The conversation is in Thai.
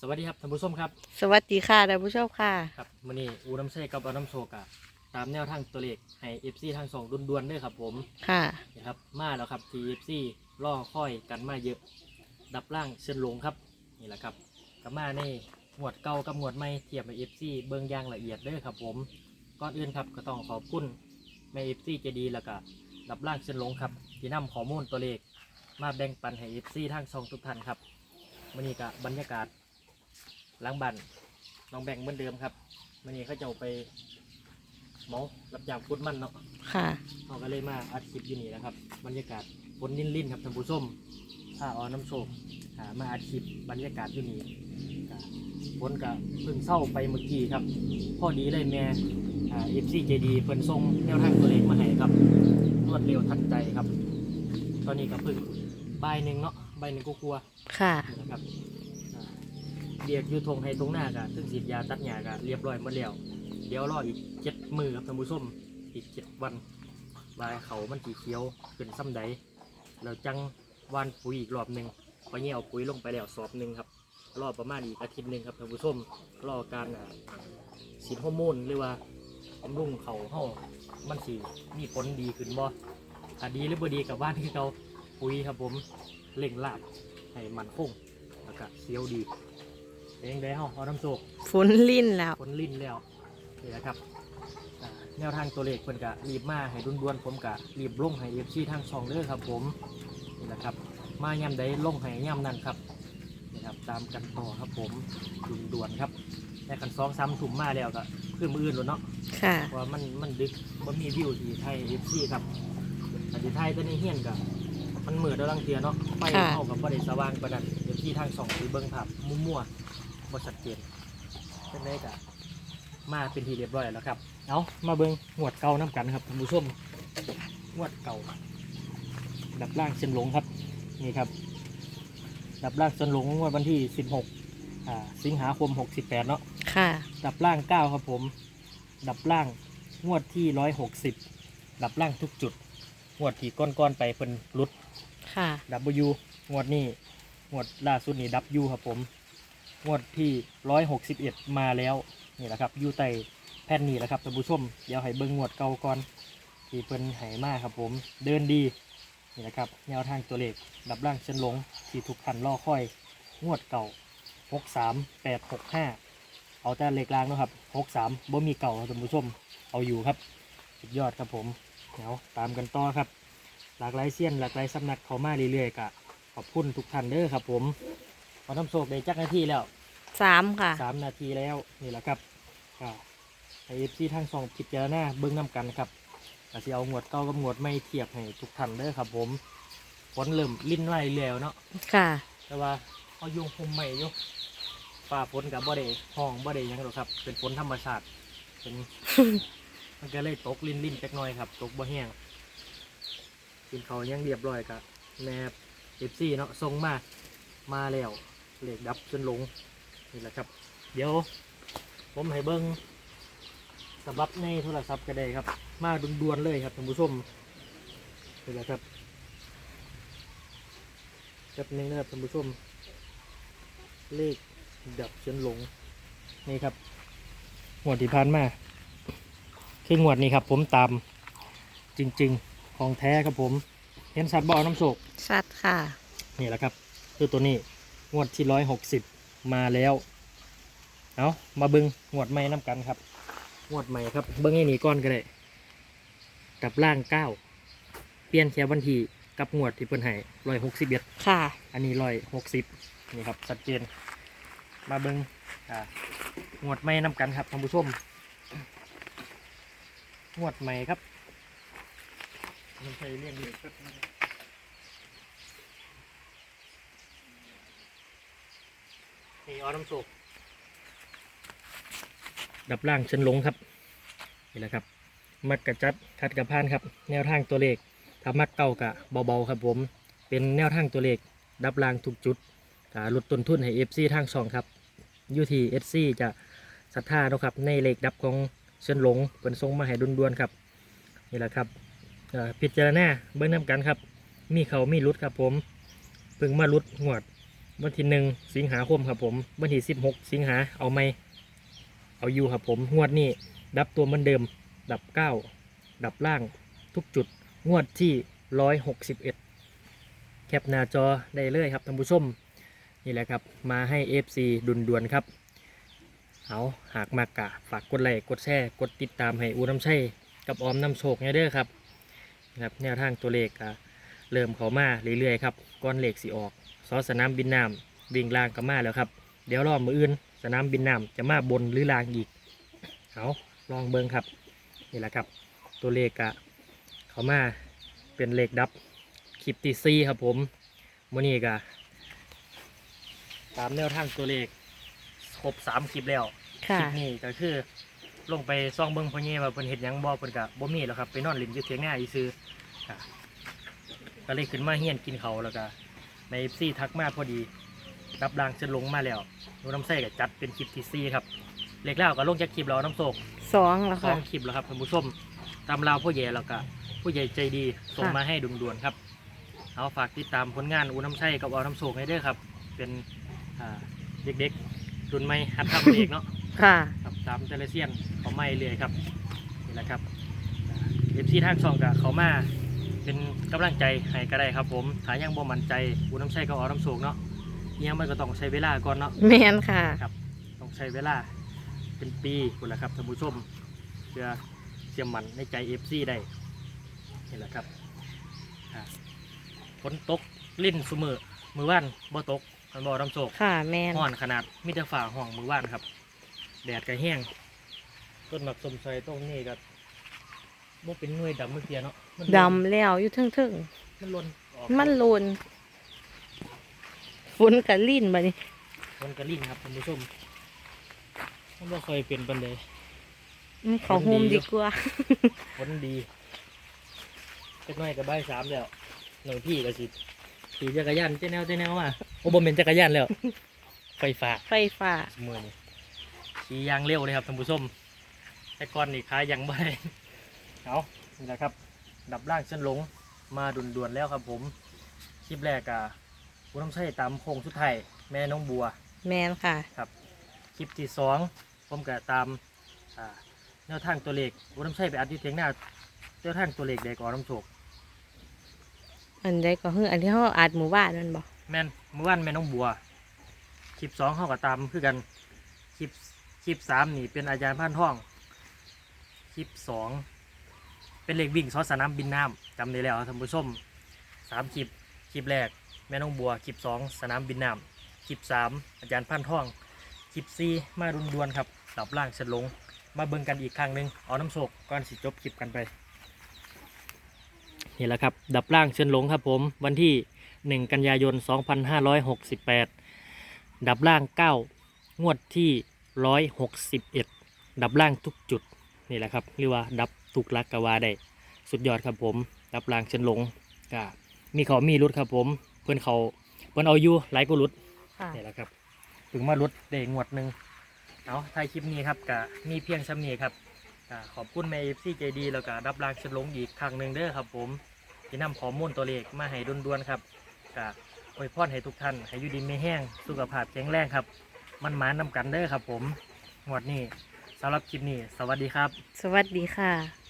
สวัสดีครับท่านผู้ชมครับสวัสดีค่ะท่านผู้ชมค่ะ ครับมื้อนี้อูน้ำใช้กับเอาน้ำโชกะตามแนวทางตัวเลขให้เอฟซีทางสองด่วนๆเด้อครับผมค่ะนะครับมาแล้วครับทีเอฟซีล่อค่อยกันมาเยอะ ดับล่างเชิญลงครับ นี่แหละครับกับมาในหมวดเก่ากับหมวดใหม่เทียบกับเอฟซีเบิ่งอย่างละเอียดเด้อครับผมก่อนอื่นครับก็ต้องขอบคุณแม่เอฟซีใจดีแล้วก็ดับล่างเชิญลงครับที่นำข้อมูลตัวเลขมาแบ่งปันให้เอฟซีทางสองทุกท่านครับมื้อนี้ก็บรรยากาศห ล้างบันน้องแบ่งเหมือนเดิมครับมันนี้เขาจะเอาไปเหมารับจ้างพุดมันเนาะค่ะ เขาก็เลยมาอัดคลิปอยู่นี่นะครับ บรรยากาศฝนลิ่นๆครับท่านผู้ชมถ้าเออน้ำโชคหามาอัดคลิปบรรยากาศอยู่นี่ก็ฝนก็เพิ่งเศร้าไปเมื่อกี้ครับ พอดีเลยแม่เอฟซีเจดีเพิ่นส่งแนวทางตัวเลขมาให้ครับรวดเร็วทันใจครับ ตอนนี้ก็เพิ่งบ่ายหนึ่งเนาะบ่ายหนึ่งก็กลัวาค่ะนี่นะครับอ่า เรียกอยูทงให้ตรงหน้ากันซึ่งฉีดยาตัดหญ้ากันเรียบร้อยหมดแล้วเดี๋ยวรออีกเจ็ดมือครับท่านผู้ชมอีกเจ็ดวันวายเขามันสีเขียวขึ้นซ้ำใดเราจังวานปุ๋ยอีกรอบหนึ่งพอเงี้ยเอาปุ๋ยลงไปแล้วสอบหนึ่งครับ รอประมาณอีกอาทิตย์หนึ่งครับท่านผู้ชมรอการฉีดฮอร์โมนหรือว่าบำรุงเขาเฮามันสีมีผลดีขึ้นบ่ถ้าดีหรือบ่ดีกับบ้านที่เขาปุ๋ยครับผมเล่งลาดให้มันคงแล้วก็เคี้ยวดี เองได้เฮาเอาน้ำโซกฝนลิ่นแล้วคนลิ้นแล้วนี่นะครับอ่าแนวทางตัวเลขเพิ่นกะรีบมาให้ดุนดวนๆผมกะรีบลงให้เอฟซีทางช่องเด้อครับ ผมนี่นะครับ มาย่ำใดลงให้ย่ำนั่นครับนี่ครับ ตามกันต่อครับผมดุนดวนๆครับแต่กันสองซ้ำถุ่มมาแล้วก็ขึ้นมืออื่นแล้วเนาะ ค่ะ เพราะว่ามันมันดึกมันมีวิวที่ไทยเอฟซีครับแต่ที่ไทยแตอนนี้เฮียนกะมันเหมือนเดาลังเทียเนาะไฟค่ะ เข้ากับประเด็สว่างประดันเอฟซีทางสองหรือเบิ้งภาพมั่วๆ บ่ชัดเจนเป็นไงกะมาเป็นทีเรียบร้อยแล้วครับ เอามาเบิ้งหมวดเก่าน้ำกันครับท่านผู้ชมหมวดเก่า ดับล่างเส้นหลงครับ นี่ครับ ดับล่างเส้นหลงงวดวันที่ 16อ่าสิงหาคม 68 เนาะ ค่ะ ดับล่างเก้าครับผม ดับล่างงวดที่ร้อยหกสิบดับล่างทุกจุด งวดที่ก้อนๆไปเพิ่นรุด ค่ะดับเบิลยูงวดนี้ งวดล่าสุดนี่ดับยูครับผม งวดที่ร้อยหกสิบเอ็ดมาแล้วนี่แหละครับอยูไตแผ่นนี้แหละครับท่านผู้ชมเดี๋ยวให้เบิ้งงวดเก่าก่อนที่เพิ่นให้มาครับผมเดินดีนี่แหละครับแนวทางตัวเลขดับล่างเชนหลงที่ทุกท่านรอคอย งวดเก่าหกสามแปดหกห้าเอาแต่เล็กลางนะครับหกสามบ่มีเก่าครับท่านผู้ชมเอาอยู่ครับสุดยอดครับผมเดี๋ยวตามกันต่อครับ หลากหลายเสี้ยนหลากหลายสำนักเขามาเรื่อยๆกะขอบคุณทุกท่านเด้อครับผม พอน้ำโศกได้จักนาทีแล้วสามค่ะ สามนาทีแล้วนี่แหละครับก็ไอเอฟซีทางสองพิจารณาเบิ้งน้กันครับก็สิเอางวดเก่ากับงวดไม่เทียบให้ทุกท่านเด้อครับ ผมฝนเริ่มลิ้นไล่แล้วเนาะค่ะ แต่ว่าเอายุงคุมใหม่อยู่ฝ่าฝนกับบ่ได้ห้องบ่ได้หยังหรอกครับ เป็นฝนธรรมชาติเป็น มันก็เลยตกลิ้นลิ้นๆจักหน่อยครับ ตกบ่แห้งกินเขาวยังเรียบร้อยกับแนบเอฟซีเนาะส่งมามาแล้ว เหล็กดับจนลงนี่แหละครับ เดี๋ยว ผมให้เบิ้งสำหรับในโทรศัพท์ก็ได้ครับ มาด่วนๆเลยครับท่านผู้ชมนี่แหละครับแป๊บนึงนะครับท่านผู้ชม เลขดับเชิญหลง นี่ครับงวดที่ผ่านมาคืองวดนี้ครับ ผมตามจริง ๆ ของแท้ครับผม เห็นสัตว์บ่อน้ำโศกชัดค่ะ นี่แหละครับ คือตัวนี้ งวดที่ร้อยหกสิบมาแล้ว เอามาเบิงงวดใหม่น้ำกันครับ งวดใหม่ครับ เบิ้งให้หนีก้อนก็ได้กับล่างเก้าเปลี่ยนแค่วันที่กับงวดที่เพิ่นให้ร้อยหกสิบเอ็ดค่ะ อันนี้ร้อยหกสิบนี่ครับชัดเจน มาเบิงอ่างวดใหม่นำกันครับท่านผู้ชมงวดใหม่ครับมันใช้เรียงเรียงแป๊บ นึงนี่เอน้ำโศกดับล่างเชิญลงครับนี่แหละครับ มัดกระจัดคัดกระพานครับ แนวทางตัวเลขถ้ามัดเก่ากะเบาๆครับผม เป็นแนวทางตัวเลข ดับรางทุกจุดกาลดต้นทุนให้ FC ทางสองครับยูทีเอซีจะศรัทธาเนาะครับ ในเลขดับของเชิญหลงเป็นทรงมาให้ดุนดวนๆครับนี่แหละครับพิจารณาเบื้องน้ำกันครับ มีเขามีรุดครับผมเพิ่งมารุดงวด วันที่หนึ่งสิงหาคมครับผม วันที่สิบหกสิงหาเอาไหมเอาอยู่ครับผมงวดนี้ดับตัวเหมือนเดิม ดับเก้าดับล่างทุกจุดงวดที่ร้อยหกสิบเอ็ดแคปหน้าจอได้เลยครับท่านผู้ชมนี่แหละครับ มาให้ FC ดุนดวนครับ เอาหากมากกะฝากกดไลค์กดแชร์กดติดตามให้อูน้ำชัยกับออมน้ำโชคไงเด้อครับนะครับแนวทางตัวเลขเริ่มเขามาเรื่อยๆครับก้อนเหล็กสีออก ซอสนามบินน้ำวิ่งลางก็มาแล้วครับ เดี๋ยวรอบมืออื่น สนามบินน้ำจะมาบนหรือลางอีกเอาลองเบิ้งครับ นี่แหละครับ ตัวเลขกะเขามาเป็นเลขดับคลิปตีซีครับผมมื่อนี้กะตามแนวทางตัวเลขครบสามคลิปแล้วคค่ะลิปนี้ก็คือลงไปซองเบิ้งพ่อเงี้ว่าเพิ่นเห็ดหยังบ่เพิ่นกะบ่มีแล้วครับไปนอนเลินอยู่เถียงหน้าอีซื้อค่ะก็เลยขึ้นมาเฮียนกินเขาวแล้วก็ ในซี่ทักมาพอดีรับรางจะลงมาแล้วนูน้ำใส่ก็จัดเป็นคลิปที่ซี่ครับเล็กแล้วก็ลงจากคลิปแล้วน้ำโศกสองแล้วสอค่ะงคลิปแล้วครับท่านผู้ชมตามราวผู้ใหญ่แล้วก็ผู้ใหญ่ใจดีส่งค่ะ มาให้ด่วนๆครับ เอาฝากติดตามผลงานอูน้ำใส่กับเอาน้ำโศกให้เด้อครับ เป็นอ่าเด็กๆรุ่นใหม่หัดทำเองเนาะ ค่ะ ครับตามเทเลเซียนเขาไม่เลยครับนี่แหละครับเอฟซีทางช่องกับเขามา เป็นกำลังใจให้ก็ได้ครับผมถ้ายังบ่มั่นใจอูน้ำใช้ก็เอาน้ำสูงเนาะอิหยังมันก็ต้องใช้เวลาก่อนเนาะแมนค่ะ ครับ ต้องใช้เวลาเป็นปีคุณละครับท่านผู้ชมเพื่อเชื่อมั่นในใจเอฟซีได้นี่แหละครับอ่าฝนตกลิ้นเสมอมือว่านบ่ตกมันบ่น้ำโศกค่ะแมนห้อนขนาดมิตรฝ่าห้องมือว่านครับ แดดก็แห้งต้นหมักสมไทรต้นนี้ก็ บ่เป็นหน่วยดำเมื่อกี้เนาะมันดำแล้วอยู่ทึ่งมันหลนออกๆมันโลนฝนกับลิ่นมานี่มันกระลิ่นครับท่านผู้ชมมันบ่ค่อยเป็นปันใดอืมเขาโฮมดีกว่า ผลดีจักหน่อยก็บ่ายสามแล้วหน่อยพี่ก็สิขี่จักรยานเจ้าแนวเจ้าแนวมาโอ้บ่เป็นจักรยานแล้ว ไฟฟ้า ไฟฟ้ามือนี่ขี่ยางเร็วเลยครับท่านผู้ชมแต่ก่อนนี่ขายยางบ่ได้ เอานี่แหละครับ ดับร่างเส้นหลงมาด่วนๆแล้วครับผม คลิปแรกอะคุณต้องใช้ตามโค้งสุดท้ายแม่น้องบัว แมนค่ะครับคลิปที่สองผมก็ตามอ่าแนวทางตัวเลขคุณต้องใช้ไปอัดที่เทียงหน้าแนวทางตัวเลขใดก่อนน้ำโชคอันใดก็คืออันที่เขาอัดหมู่บ้านนั่นบอกแม่นเมื่อวานแม่น้องบัว คลิปสองเขาก็ตามคือกัน คลิปคลิปสามนี่เป็นอาจารย์พันท่อง คลิปสอง เป็นเลขวิ่งซอสสนามบินน้ำจำได้แล้วท่านผู้ชมสามคลิปคลิปแรกแม่น้องบัวคลิปสองสนามบินน้ำคลิปสามอาจารย์พันท่องคลิปสี่มารุนดวนครับดับล่างเฉลง มาเบิ่งกันอีกครั้งหนึ่งเอาน้ำโศกก่อนสิจบคลิปกันไปนี่แหละครับ ดับล่างเชิญหลงครับผม วันที่ 1 กันยายน 2568 ดับล่าง 9 งวดที่ 161 ดับล่างทุกจุด นี่แหละครับ เรียกว่าดับ ทุกลักกวาได้ สุดยอดครับผมดับล่างเชิญหลงก็มีเขามีรุดครับผม เพื่อนเขาเพื่อนเอาอยู่หลายก็รุดค่ะนี่แหละครับถึงมารุดได้งวดหนึ่งเอาท้ายคลิปนี้ครับก็มีเพียงช่ำนี้ครับก็ขอบคุณแม่เอฟซีใจดีแล้วก็รับรางเชิญหลงอีกครั้งหนึ่งเด้อครับผมที่นำข้อมูลตัวเลขมาให้ด่วนๆครับก็อวยพรให้ทุกท่านให้อยู่ดีไม่แห้งสุขภาพแข็งแรงครับ มันหมานนำกันเด้อครับผมงวดนี้สำหรับคลิปนี้ สวัสดีครับ สวัสดีค่ะ